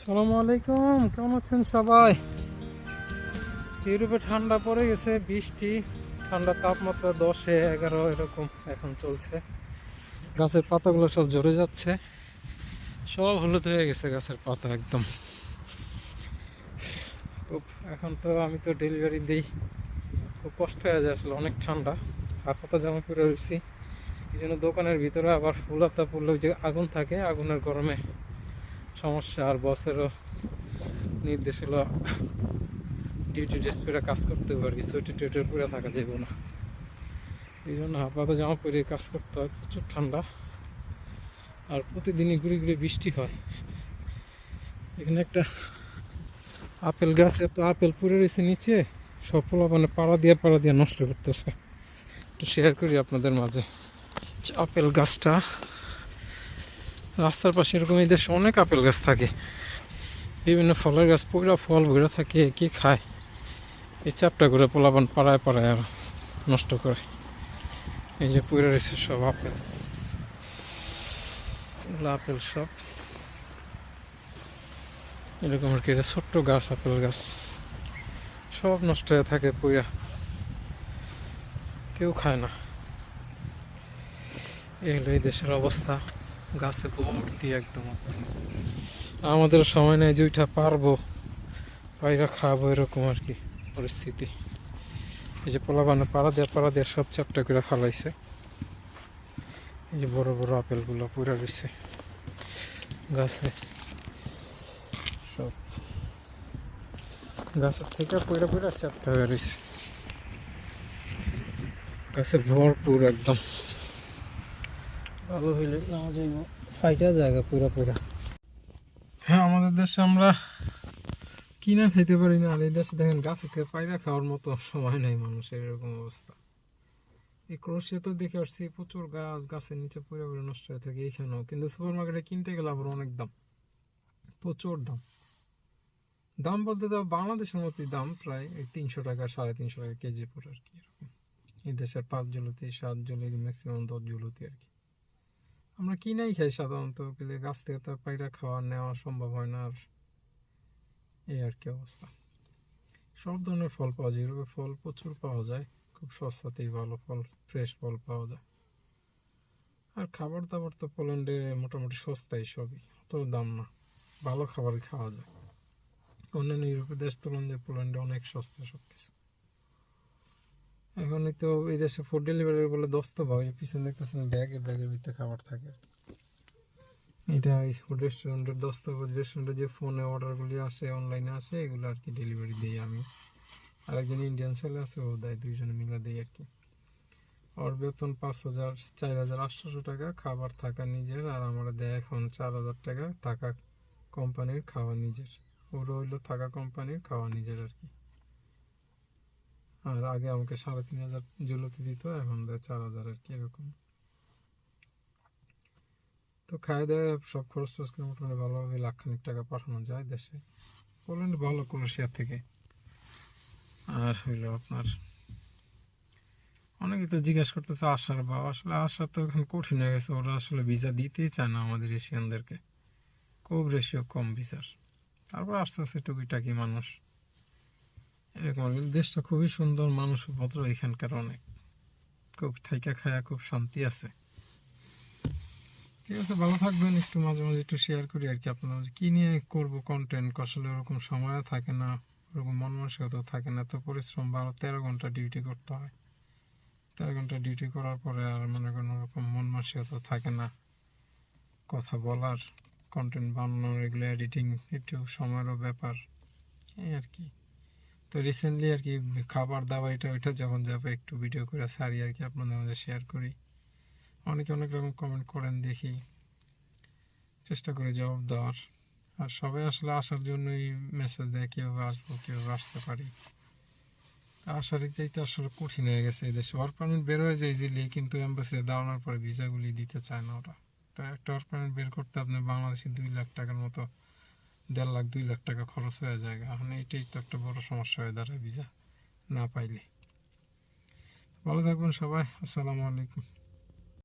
সালামু আলাইকুম, কেমন আছেন সবাই? ইউরোপে ঠান্ডা পড়ে গেছে, বৃষ্টি, ঠান্ডা তাপমাত্রা দশে এগারো এরকম এখন চলছে। গাছের পাতাগুলো সব ঝরে যাচ্ছে। সব হলুদ হয়ে গেছে গাছের পাতা একদম। খুব এখন তো আমি তো ডেলিভারি দিই। খুব কষ্ট হয়ে যায় আসলে, অনেক ঠান্ডা। হাত পাতা জামা পরে রয়েছি। এই জন্য দোকানের ভিতরে আবার ফুল হাতা পড়লে যে আগুন থাকে, আগুনের গরমে সমস্যা আর বসেরও নির্দেশ হলো ডিউটি ড্রেস পরে কাজ করতে হবে আর কি সোয়েটার টোয়েটার পরে থাকা যাবে না। এই জন্য আপাতত জামা পরে কাজ করতে হয়, প্রচুর ঠান্ডা। আর প্রতিদিনই ঘুরে ঘুরে বৃষ্টি হয়। এখানে একটা আপেল গাছ, এত আপেল পড়ে রয়েছে নিচে, সব মানে পাড়া দিয়ে পাড়া দিয়ে নষ্ট করতেছে। একটু শেয়ার করি আপনাদের মাঝে। আপেল গাছটা রাস্তার পাশে এরকম এই দেশে অনেক আপেল গাছ থাকে। বিভিন্ন ফলের গাছ, পুরা ফল ভরে থাকে, কি খায়? এই চাপটা করে পোলাপান পাড়ায় পাড়ায় আর নষ্ট করে। এই যে পুরো রয়েছে সব আপেল। আপেল সব। এরকম আর কি ছোট্ট গাছ, আপেল গাছ। সব নষ্ট হয়ে থাকে পুরা। কেউ খায় না। এই হলো এই দেশের অবস্থা। গাছে ভর্তি একদম। আমাদের সময় নেই যে ওইটা পারব পায়রা খাব এরকম আর কি পরিস্থিতি। এই যে পোলাবানে পাড়া দেওয়া পাড়া দেওয়া সব চাপটা করে ফালাইছে। এই যে বড় বড় আপেলগুলো পুরা রয়েছে গাছে। সব গাছের থেকে পুরা পুরা চাপটা হয়ে রয়েছে গাছে ভরপুর একদম। ভালো হইলে নেওয়া যাইব। ফাইটা জায়গা পুরা পুরা। হ্যাঁ আমাদের দেশে আমরা কিনা খাইতে পারি না, আর এই দেশে দেখেন গাছে থেকে পায়রা খাওয়ার মতো সময় নেই মানুষের, এরকম অবস্থা। এই ক্রোশিয়া তো দেখে আসছি, প্রচুর গাছ, গাছের নিচে পুরো পুরো নষ্ট হয়ে থাকে এইখানেও। কিন্তু সুপার মার্কেটে কিনতে গেলে আবার অনেক দাম। প্রচুর দাম। দাম বলতে তো বাংলাদেশের মতোই দাম প্রায় তিনশো টাকা, সাড়ে তিনশো টাকা কেজি পরে আর কি, এরকম। এই দেশের পাঁচ জলতি, সাত জলতি ম্যাক্সিমাম দশ জলতি আর কি। আমরা কিনাই খাই সাধারণত গাছ থেকে তো পায়রা খাওয়া নেওয়া সম্ভব হয় না, আর এই আর কি অবস্থা। সব ধরনের ফল পাওয়া যায়, এরকম ফল প্রচুর পাওয়া যায়, খুব সস্তাতেই ভালো ফল ফ্রেশ ফল পাওয়া যায়। আর খাবার দাবার তো পোল্যান্ডে মোটামুটি সস্তাই সবই, অত দাম না, ভালো খাবারই খাওয়া যায়। অন্যান্য ইউরোপের দেশ তুলনায় পোল্যান্ডে অনেক সস্তা সব কিছু এখন তো এই দেশে ফুড ডেলিভারি বলে দস্ত ভাই পিছনে দেখতেছেন ব্যাগে ব্যাগের ভিতরে খাবার থাকে। এটা এই ফুড রেস্টুরেন্টের দস্ত রেস্টুরেন্টে যে ফোনে অর্ডারগুলি আসে অনলাইনে আসে, এগুলো আর কি ডেলিভারি দিই আমি। আর একজন ইন্ডিয়ান ছেলে আছে, ও দেয়, দুইজনে মিলে দিই আর কি। ওর বেতন পাঁচ হাজার, চার হাজার আটশোশো টাকা, খাবার থাকা নিজের, আর আমার দেয় এখন চার হাজার টাকা, থাকা কোম্পানির খাওয়া নিজের। ওর হইল থাকা কোম্পানির খাওয়া নিজের আর কি। আর আগে আমাকে সাড়ে তিন হাজার জুলতি দিত, এখন দেয় চার হাজার আর কি, এরকম। তো খাই দেয়, সব খরচ টরচ করে মোটামুটি ভালোভাবে লাখখানিক টাকা পাঠানো যায় দেশে। পোল্যান্ড ভালো ক্রোশিয়া থেকে। আর হইল আপনার অনেকে তো জিজ্ঞাসা করতেছে আসার বা আসলে আসা তো এখন কঠিন হয়ে গেছে, ওরা আসলে ভিসা দিতেই চায় না আমাদের এশিয়ানদেরকে খুব রেশিও কম ভিসার তারপর আস্তে আস্তে টুকিটাকি মানুষ। এরকম দেশটা খুবই সুন্দর, মানুষ ভদ্র এখানকার অনেক। খুব ঠাইকা খায়া খুব শান্তি আছে। ঠিক আছে, ভালো থাকবেন। একটু মাঝে মাঝে একটু শেয়ার করি আর কি আপনার কী নিয়ে করব কন্টেন্ট আসলে ওরকম সময় থাকে না, ওরকম মন মানসিকতা থাকে না। তো পরিশ্রম, বারো, তেরো ঘণ্টা ডিউটি করতে হয়। তেরো ঘণ্টা ডিউটি করার পরে আর মনে করেন ওরকম মন মানসিকতা থাকে না। কথা বলার কন্টেন্ট বানানোর, এগুলো এডিটিং একটু সময়েরও ব্যাপার। এই আর কি। তো রিসেন্টলি আর কি খাবার দাবার এটা ওইটা যখন যাবে একটু ভিডিও করে সারি আর কি আপনাদের মাঝে শেয়ার করি। অনেকে অনেক রকম কমেন্ট করেন দেখি। চেষ্টা করে জবাব দেওয়ার। আর সবাই আসলে আসার জন্যই মেসেজ দেয়, কীভাবে আসব, কীভাবে আসতে পারি। আসার চাইতে আসলে কঠিন হয়ে গেছে এই দেশে। ওয়ার্ক পারমিট বের হয়ে যায় ইজিলি কিন্তু এম্বাসিতে দাঁড়ানোর পরে ভিসাগুলি দিতে চায় না ওরা। তো একটা ওয়ার্ক পারমিট বের করতে আপনার বাংলাদেশে দুই লাখ টাকার মতো দেড় লাখ, দুই লাখ টাকা খরচ হয়ে যায়। এখন এইটাই তো একটা বড় সমস্যা হয়ে দাঁড়ায় ভিসা না পাইলে। ভালো থাকবেন সবাই। আসসালামু আলাইকুম।